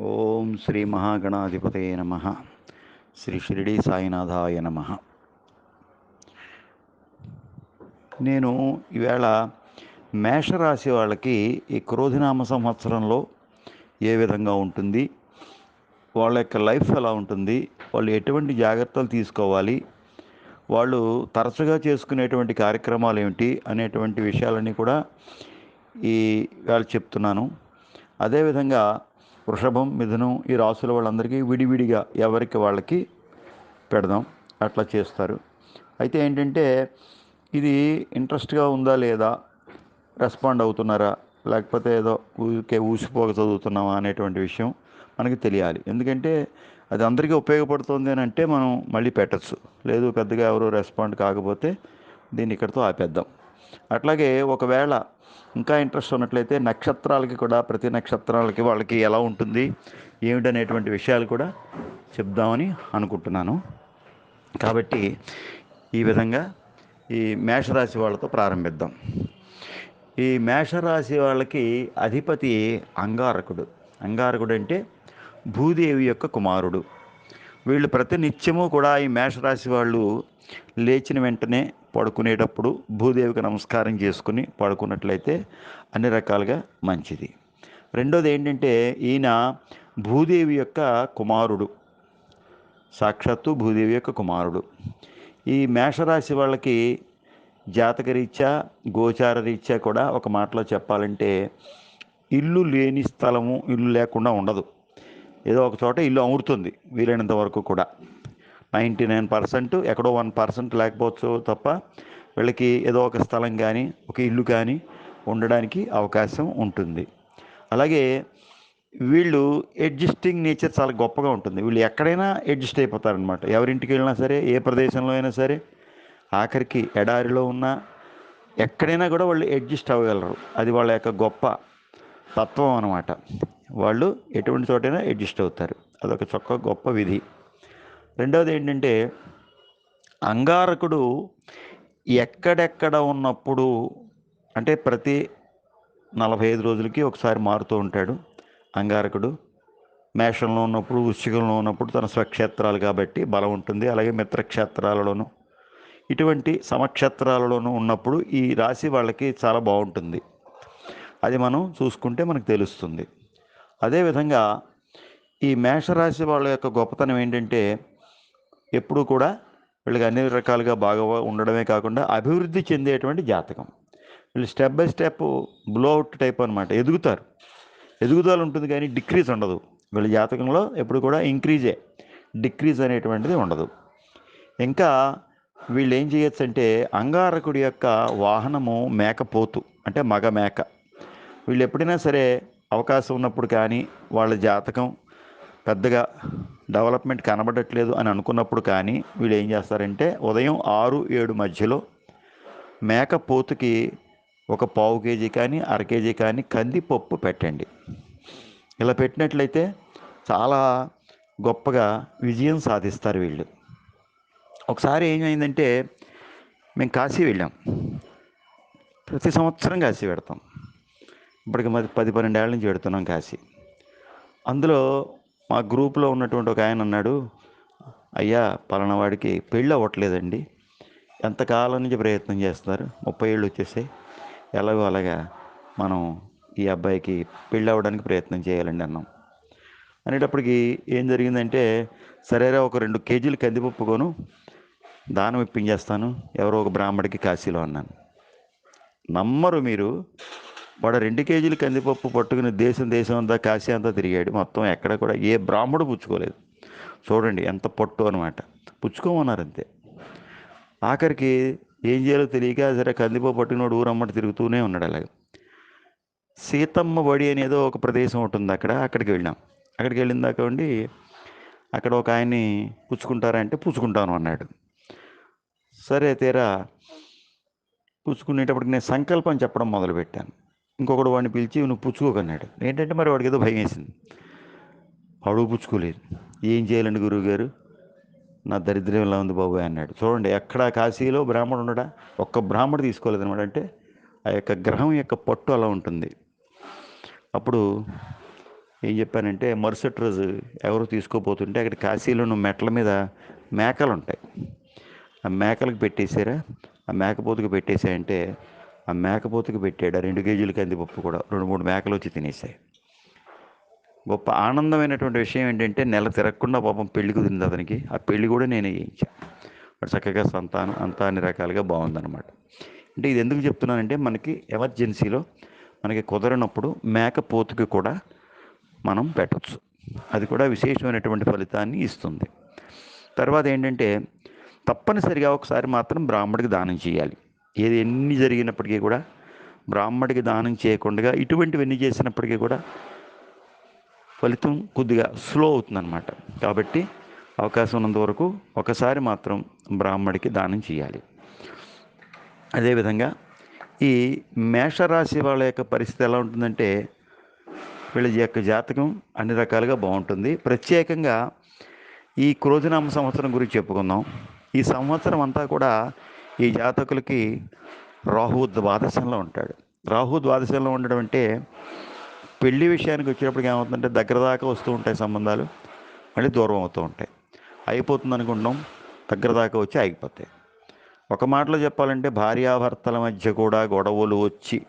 ఓం శ్రీ మహాగణాధిపతయ నమ. శ్రీ షిరిడి సాయినాథాయ నమ. నేను ఈవేళ మేషరాశి వాళ్ళకి ఈ క్రోధినామ సంవత్సరంలో ఏ విధంగా ఉంటుంది వాళ్ళ యొక్క లైఫ్ ఎలా ఉంటుంది వాళ్ళు ఎటువంటి జాగ్రత్తలు తీసుకోవాలి వాళ్ళు తరచుగా చేసుకునేటువంటి కార్యక్రమాలు ఏమిటి అనేటువంటి విషయాలన్నీ కూడా ఈ వేళ చెప్తున్నాను. అదేవిధంగా వృషభం మిథునం ఈ రాసుల వాళ్ళందరికీ విడివిడిగా ఎవరికి వాళ్ళకి పెడదాం. అట్లా చేస్తారు. అయితే ఏంటంటే ఇది ఇంట్రెస్ట్గా ఉందా లేదా? రెస్పాండ్ అవుతున్నారా? లేకపోతే ఏదో ఊరికే ఊసిపోక చదువుతున్నామా అనేటువంటి విషయం మనకి తెలియాలి. ఎందుకంటే అది అందరికీ ఉపయోగపడుతుంది అని అంటే మనం మళ్ళీ పెట్టచ్చు. లేదు పెద్దగా ఎవరు రెస్పాండ్ కాకపోతే దీన్ని ఇక్కడితో ఆపేద్దాం. అట్లాగే ఒకవేళ ఇంకా ఇంట్రెస్ట్ ఉన్నట్లయితే నక్షత్రాలకి కూడా ప్రతి నక్షత్రాలకి వాళ్ళకి ఎలా ఉంటుంది ఏమిటనేటువంటి విషయాలు కూడా చెప్దామని అనుకుంటున్నాను. కాబట్టి ఈ విధంగా ఈ మేషరాశి వాళ్ళతో ప్రారంభిద్దాం. ఈ మేషరాశి వాళ్ళకి అధిపతి అంగారకుడు. అంగారకుడు అంటే భూదేవి యొక్క కుమారుడు. వీళ్ళు ప్రతి నిత్యము కూడా ఈ మేషరాశి వాళ్ళు లేచిన వెంటనే పడుకునేటప్పుడు భూదేవికి నమస్కారం చేసుకుని పడుకున్నట్లయితే అన్ని రకాలుగా మంచిది. రెండోది ఏంటంటే ఈయన భూదేవి యొక్క కుమారుడు. సాక్షాత్తు భూదేవి యొక్క కుమారుడు. ఈ మేషరాశి వాళ్ళకి జాతకరీత్యా గోచార రీత్యా కూడా ఒక మాటలో చెప్పాలంటే ఇల్లు లేని స్థలము ఇల్లు లేకుండా ఉండదు. ఏదో ఒక చోట ఇల్లు అమురుతుంది వీలైనంత వరకు కూడా. నైంటీ నైన్ పర్సెంట్ ఎక్కడో వన్ పర్సెంట్ లేకపోవచ్చు తప్ప వీళ్ళకి ఏదో ఒక స్థలం కానీ ఒక ఇల్లు కానీ ఉండడానికి అవకాశం ఉంటుంది. అలాగే వీళ్ళు అడ్జస్టింగ్ నేచర్ చాలా గొప్పగా ఉంటుంది. వీళ్ళు ఎక్కడైనా అడ్జస్ట్ అయిపోతారనమాట ఎవరింటికి వెళ్ళినా సరే ఏ ప్రదేశంలో అయినా సరే ఆఖరికి ఎడారిలో ఉన్న ఎక్కడైనా కూడా వాళ్ళు అడ్జస్ట్ అవ్వగలరు. అది వాళ్ళ యొక్క గొప్ప తత్వం అనమాట వాళ్ళు ఎటువంటి చోటైనా అడ్జస్ట్ అవుతారు. అదొక చొక్క గొప్ప విధి. రెండవది ఏంటంటే అంగారకుడు ఎక్కడెక్కడ ఉన్నప్పుడు అంటే ప్రతి నలభై ఐదు రోజులకి ఒకసారి మారుతూ ఉంటాడు అంగారకుడు. మేషంలో ఉన్నప్పుడు వృశ్చికంలో ఉన్నప్పుడు తన స్వక్షేత్రాలు కాబట్టి బలం ఉంటుంది. అలాగే మిత్రక్షేత్రాలలోనూ ఇటువంటి సమక్షేత్రాలలోనూ ఉన్నప్పుడు ఈ రాశి వాళ్ళకి చాలా బాగుంటుంది. అది మనం చూసుకుంటే మనకు తెలుస్తుంది. అదేవిధంగా ఈ మేషరాశి వాళ్ళ యొక్క గొప్పతనం ఏంటంటే ఎప్పుడు కూడా వీళ్ళకి అన్ని రకాలుగా బాగా ఉండడమే కాకుండా అభివృద్ధి చెందేటువంటి జాతకం. వీళ్ళు step by step blowout type అనమాట ఎదుగుతారు. ఎదుగుదల ఉంటుంది కానీ డిక్రీజ్ ఉండదు. వీళ్ళ జాతకంలో ఎప్పుడు కూడా ఇంక్రీజే. డిక్రీజ్ అనేటువంటిది ఉండదు. ఇంకా వీళ్ళు ఏం చేయొచ్చు అంటే అంగారకుడి యొక్క వాహనము మేకపోతు అంటే మగ మేక. వీళ్ళు ఎప్పుడైనా సరే అవకాశం ఉన్నప్పుడు కానీ వాళ్ళ జాతకం పెద్దగా డెవలప్మెంట్ కనబడట్లేదు అని అనుకున్నప్పుడు కానీ వీళ్ళు ఏం చేస్తారంటే ఉదయం ఆరు ఏడు మధ్యలో మేక పోతుకి ఒక పావు కేజీ కానీ అర కేజీ కానీ కందిపప్పు పెట్టండి. ఇలా పెట్టినట్లయితే చాలా గొప్పగా విజయం సాధిస్తారు వీళ్ళు. ఒకసారి ఏమైందంటే మేము కాశీ వెళ్ళాం. ప్రతి సంవత్సరం కాశీ పెడతాం ఇప్పటికి మరి పది పన్నెండేళ్ళ నుంచి పెడుతున్నాం కాశీ. అందులో మా గ్రూప్లో ఉన్నటువంటి ఒక ఆయన అన్నాడు అయ్యా పలానా వాడికి పెళ్ళి అవ్వట్లేదండి. ఎంతకాలం నుంచి ప్రయత్నం చేస్తున్నారు? ముప్పై ఏళ్ళు వచ్చేసాయి. ఎలాగో అలాగా మనం ఈ అబ్బాయికి పెళ్ళి అవ్వడానికి ప్రయత్నం చేయాలండి అన్నాం. అనేటప్పటికి ఏం జరిగిందంటే సరేరా ఒక రెండు కేజీలు కందిపప్పు కొను దానం ఇప్పించేస్తాను ఎవరో ఒక బ్రాహ్మడికి కాశీలో అన్నాను. నమ్మరు మీరు వాడు రెండు కేజీలు కందిపప్పు పట్టుకుని దేశం దేశం అంతా కాశీ అంతా తిరిగాడు. మొత్తం ఎక్కడ కూడా ఏ బ్రాహ్మడు పుచ్చుకోలేదు. చూడండి ఎంత పట్టు అనమాట పుచ్చుకోమన్నారు అంతే. ఆఖరికి ఏం చేయాలో తెలియక సరే కందిపప్పు పట్టుకున్నాడు ఊరమ్మట తిరుగుతూనే ఉన్నాడు అలాగే. సీతమ్మ బడి అనేదో ఒక ప్రదేశం ఉంటుంది అక్కడ అక్కడికి వెళ్ళాం. అక్కడికి వెళ్ళిన దాకా ఉండి అక్కడ ఒక ఆయన్ని పుచ్చుకుంటారంటే పుచ్చుకుంటాను అన్నాడు. సరే తీరా పుచ్చుకునేటప్పటికి నేను సంకల్పం చెప్పడం మొదలుపెట్టాను. ఇంకొకడు వాడిని పిలిచి నువ్వు పుచ్చుకోకన్నాడు ఏంటంటే మరి వాడికి ఏదో భయం వేసింది. అడుగు పుచ్చుకోలేదు. ఏం చేయాలండి గురువుగారు? నా దరిద్రం ఇలా ఉంది బాబు అన్నాడు. చూడండి ఎక్కడ కాశీలో బ్రాహ్మడు ఉండడా? ఒక్క బ్రాహ్మడు తీసుకోలేదు అనమాట అంటే ఆ యొక్క గ్రహం యొక్క పట్టు అలా ఉంటుంది. అప్పుడు ఏం చెప్పానంటే మరుసటి రోజు ఎవరు తీసుకోపోతుంటే అక్కడ కాశీలోని మెట్ల మీద మేకలు ఉంటాయి ఆ మేకలకు పెట్టేశారా? ఆ మేకపోతుకు పెట్టేశాయంటే ఆ మేకపోతుకు పెట్టాడు. ఆ రెండు కేజీల కందిపప్పు కూడా. రెండు మూడు మేకలు వచ్చి తినేసాయి. గొప్ప ఆనందమైనటువంటి విషయం ఏంటంటే నెల తిరగకుండా పాపం పెళ్ళి కుదిరింది అతనికి. ఆ పెళ్ళి కూడా నేనే చేయించాను వాడు చక్కగా సంతానం అంతా అన్ని రకాలుగా బాగుందన్నమాట. అంటే ఇది ఎందుకు చెప్తున్నానంటే మనకి ఎమర్జెన్సీలో మనకి కుదరనప్పుడు మేకపోతుకి కూడా మనం పెట్టచ్చు. అది కూడా విశేషమైనటువంటి ఫలితాన్ని ఇస్తుంది. తర్వాత ఏంటంటే తప్పనిసరిగా ఒకసారి మాత్రం బ్రాహ్మడికి దానం చేయాలి. ఏది ఎన్ని జరిగినప్పటికీ కూడా బ్రాహ్మడికి దానం చేయకుండా ఇటువంటివన్నీ చేసినప్పటికీ కూడా ఫలితం కొద్దిగా స్లో అవుతుందన్నమాట. కాబట్టి అవకాశం ఉన్నంత వరకు ఒకసారి మాత్రం బ్రాహ్మడికి దానం చేయాలి. అదేవిధంగా ఈ మేషరాశి వాళ్ళ యొక్క పరిస్థితి ఎలా ఉంటుందంటే వీళ్ళ యొక్క జాతకం అన్ని రకాలుగా బాగుంటుంది. ప్రత్యేకంగా ఈ క్రోజనామ సంవత్సరం గురించి చెప్పుకుందాం. ఈ సంవత్సరం అంతా కూడా ఈ జాతకులకి రాహు ద్వాదశంలో ఉంటాడు. రాహు ద్వాదశంలో ఉండడం అంటే పెళ్ళి విషయానికి వచ్చేటప్పటికి ఏమవుతుందంటే దగ్గర దాకా వస్తూ ఉంటాయి సంబంధాలు మళ్ళీ దూరం అవుతూ ఉంటాయి. అయిపోతుంది అనుకుంటాం దగ్గర దాకా వచ్చి ఆగిపోతాయి. ఒక మాటలో చెప్పాలంటే భార్యాభర్తల మధ్య కూడా గొడవలు వచ్చి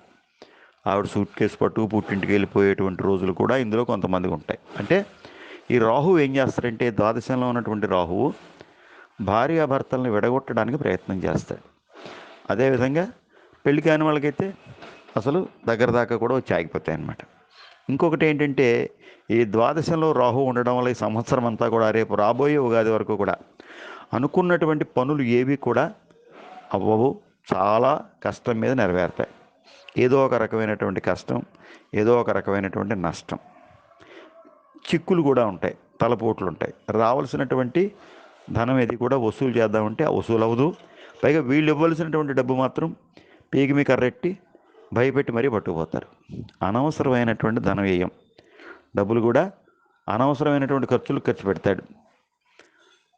ఆవిడ సూట్ కేసు పట్టు పుట్టింటికి వెళ్ళిపోయేటువంటి రోజులు కూడా ఇందులో కొంతమందికి ఉంటాయి. అంటే ఈ రాహువు ఏం చేస్తారంటే ద్వాదశంలో ఉన్నటువంటి రాహువు భార్యాభర్తలను విడగొట్టడానికి ప్రయత్నం చేస్తాడు. అదేవిధంగా పెళ్ళి కాని వాళ్ళకైతే అసలు దగ్గర దాకా కూడా వచ్చి ఆగిపోతాయి అన్నమాట. ఇంకొకటి ఏంటంటే ఈ ద్వాదశంలో రాహు ఉండడం వల్ల ఈ సంవత్సరం అంతా కూడా రేపు రాబోయే ఉగాది వరకు కూడా అనుకున్నటువంటి పనులు ఏవి కూడా అవ్వవు. చాలా కష్టం మీద నెరవేరుతాయి. ఏదో ఒక రకమైనటువంటి కష్టం ఏదో ఒక రకమైనటువంటి నష్టం. చిక్కులు కూడా ఉంటాయి తలపోట్లు ఉంటాయి. రావాల్సినటువంటి ధనం ఏది కూడా వసూలు చేద్దామంటే ఆ వసూలు అవ్వదు. పైగా వీళ్ళు ఇవ్వాల్సినటువంటి డబ్బు మాత్రం పీకి మీ కర్రెట్టి భయపెట్టి మరీ పట్టుకుపోతారు. అనవసరమైనటువంటి ధన వ్యయం. డబ్బులు కూడా అనవసరమైనటువంటి ఖర్చులు ఖర్చు పెడతాడు.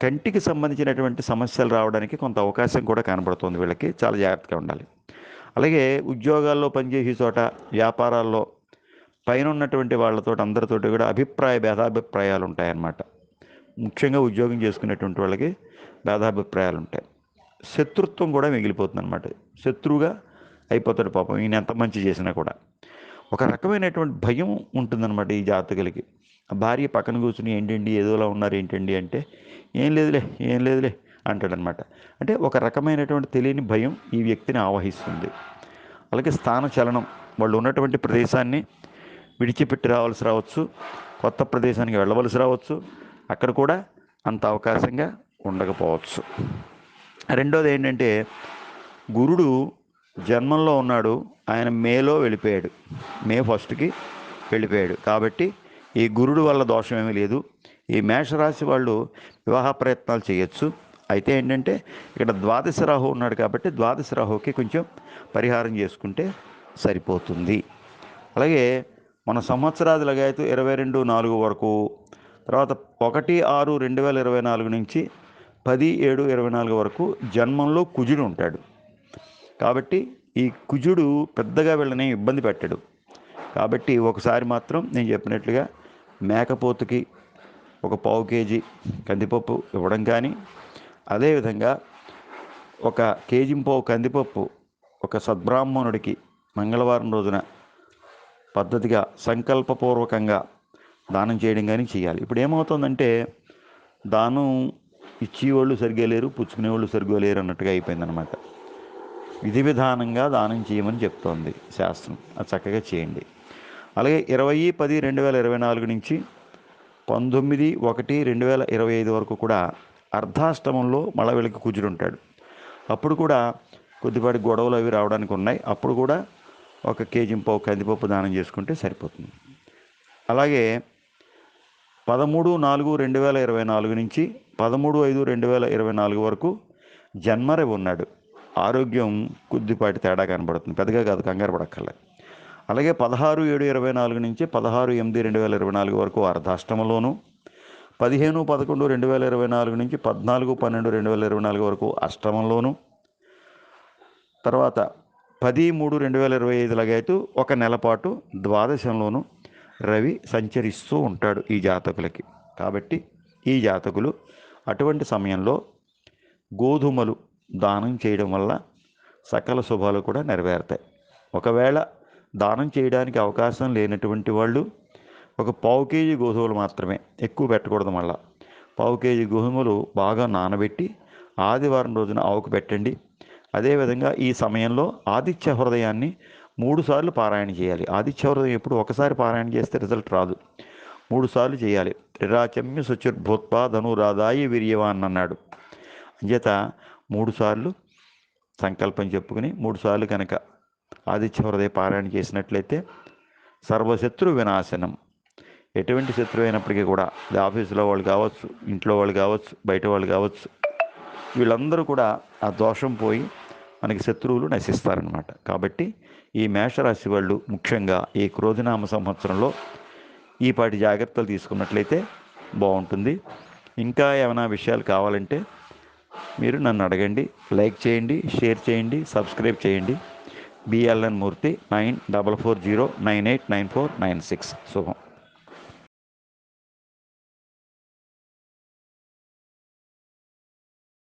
కంటికి సంబంధించినటువంటి సమస్యలు రావడానికి కొంత అవకాశం కూడా కనబడుతుంది వీళ్ళకి. చాలా జాగ్రత్తగా ఉండాలి. అలాగే ఉద్యోగాల్లో పనిచేసే చోట వ్యాపారాల్లో పైన ఉన్నటువంటి వాళ్ళతో అందరితోటి కూడా అభిప్రాయ భేదాభిప్రాయాలు ఉంటాయన్నమాట. ముఖ్యంగా ఉద్యోగం చేసుకునేటువంటి వాళ్ళకి భేదాభిప్రాయాలు ఉంటాయి. శత్రుత్వం కూడా మిగిలిపోతుంది అనమాట శత్రువుగా అయిపోతాడు పాపం. ఈయన ఎంత మంచి చేసినా కూడా. ఒక రకమైనటువంటి భయం ఉంటుందన్నమాట ఈ జాతకులకి. భార్య పక్కన కూర్చుని ఏంటండి ఏదోలా ఉన్నారు ఏంటండి అంటే ఏం లేదులే ఏం లేదులే అంటాడనమాట అంటే ఒక రకమైనటువంటి తెలియని భయం ఈ వ్యక్తిని ఆవహిస్తుంది. అలాగే స్థాన చలనం. వాళ్ళు ఉన్నటువంటి ప్రదేశాన్ని విడిచిపెట్టి రావాల్సి రావచ్చు. కొత్త ప్రదేశానికి వెళ్ళవలసి రావచ్చు. అక్కడ కూడా అంత అవకాశంగా ఉండకపోవచ్చు. రెండోది ఏంటంటే గురుడు జన్మంలో ఉన్నాడు ఆయన మేలో వెళ్ళిపోయాడు. మే ఫస్ట్కి వెళ్ళిపోయాడు. కాబట్టి ఈ గురుడు వల్ల దోషం ఏమీ లేదు. ఈ మేషరాశి వాళ్ళు వివాహ ప్రయత్నాలు చేయొచ్చు. అయితే ఏంటంటే ఇక్కడ ద్వాదశ రాహు ఉన్నాడు కాబట్టి ద్వాదశ రాహుకి కొంచెం పరిహారం చేసుకుంటే సరిపోతుంది. అలాగే మన సంవత్సరాది అయితే ఇరవై రెండు నాలుగు వరకు తర్వాత ఒకటి ఆరు రెండు వేల ఇరవై నాలుగు నుంచి పది ఏడు ఇరవై నాలుగు వరకు జన్మంలో కుజుడు ఉంటాడు. కాబట్టి ఈ కుజుడు పెద్దగా వీళ్ళని ఇబ్బంది పెట్టాడు. కాబట్టి ఒకసారి మాత్రం నేను చెప్పినట్లుగా మేకపోతుకి ఒక పావు కేజీ కందిపప్పు ఇవ్వడం కానీ అదేవిధంగా ఒక కేజీ పావు కందిపప్పు ఒక సద్బ్రాహ్మణుడికి మంగళవారం రోజున పద్ధతిగా సంకల్పపూర్వకంగా దానం చేయడం కానీ చేయాలి. ఇప్పుడు ఏమవుతుందంటే దానం ఇచ్చేవాళ్ళు సరిగ్గా లేరు పుచ్చుకునేవాళ్ళు సరిగ్గా లేరు అన్నట్టుగా అయిపోయిందనమాట విధి విధానంగా దానం చేయమని చెప్తోంది శాస్త్రం. అది చక్కగా చేయండి. అలాగే ఇరవై పది రెండు వేల ఇరవై నాలుగు నుంచి పంతొమ్మిది ఒకటి రెండు వేల ఇరవై ఐదు వరకు కూడా అర్ధాష్టమంలో మళ్ళా వీళ్ళకి కుజుడు ఉంటాడు. అప్పుడు కూడా కొద్దిపాటి గొడవలు అవి రావడానికి ఉన్నాయి. అప్పుడు కూడా ఒక కేజీ పావు కందిపప్పు దానం చేసుకుంటే సరిపోతుంది. అలాగే పదమూడు నాలుగు రెండు వేల ఇరవై నాలుగు నుంచి పదమూడు ఐదు రెండు వేల ఇరవై నాలుగు వరకు జన్మరే ఉన్నాడు. ఆరోగ్యం కొద్దిపాటి తేడా కనబడుతుంది. పెద్దగా కాదు కంగారు పడక్కర్లేదు. అలాగే పదహారు ఏడు ఇరవై నాలుగు నుంచి పదహారు ఎనిమిది రెండు వేల ఇరవై నాలుగు వరకు అర్ధాష్టమంలోను పదిహేను పదకొండు రెండు వేల ఇరవై నాలుగు నుంచి పద్నాలుగు పన్నెండు రెండు వేల ఇరవై నాలుగు వరకు అష్టమంలోను తర్వాత పది మూడు రెండు వేల ఇరవై ఐదులాగైతూ ఒక నెల పాటు ద్వాదశంలోను రవి సంచరిస్తూ ఉంటాడు ఈ జాతకులకి. కాబట్టి ఈ జాతకులు అటువంటి సమయంలో గోధుమలు దానం చేయడం వల్ల సకల శుభాలు కూడా నెరవేరుతాయి. ఒకవేళ దానం చేయడానికి అవకాశం లేనటువంటి వాళ్ళు ఒక పావు కేజీ గోధుమలు మాత్రమే ఎక్కువ పెట్టకూడదు మళ్ళా. పావు కేజీ గోధుమలు బాగా నానబెట్టి ఆదివారం రోజున ఆవుకు పెట్టండి. అదేవిధంగా ఈ సమయంలో ఆదిత్య హృదయాన్ని మూడు సార్లు పారాయణ చేయాలి. ఆదిత్యవ్రతం ఎప్పుడు ఒకసారి పారాయణ చేస్తే రిజల్ట్ రాదు. మూడు సార్లు చేయాలి. త్రిరాచమ్య సుచిర్భూత్వా ధనురాదాయి వీర్యవాన్ అన్నాడు. అంచేత మూడు సార్లు సంకల్పం చెప్పుకుని మూడు సార్లు కనుక ఆదిత్య పారాయణ చేసినట్లయితే సర్వశత్రు వినాశనం. ఎటువంటి శత్రువు అయినప్పటికీ కూడా అది ఆఫీసులో వాళ్ళు కావచ్చు ఇంట్లో వాళ్ళు కావచ్చు బయట వాళ్ళు కావచ్చు వీళ్ళందరూ కూడా ఆ దోషం పోయి మనకి శత్రువులు నశిస్తారనమాట కాబట్టి ఈ మేషరాశి వాళ్ళు ముఖ్యంగా ఈ క్రోధినామ సంవత్సరంలో ఈ పాటి జాగ్రత్తలు తీసుకున్నట్లయితే బాగుంటుంది. ఇంకా ఏమైనా విషయాలు కావాలంటే మీరు నన్ను అడగండి లైక్ చేయండి షేర్ చేయండి సబ్స్క్రైబ్ చేయండి. BLN Murthy nine double four zero nine eight nine four nine six. శుభం.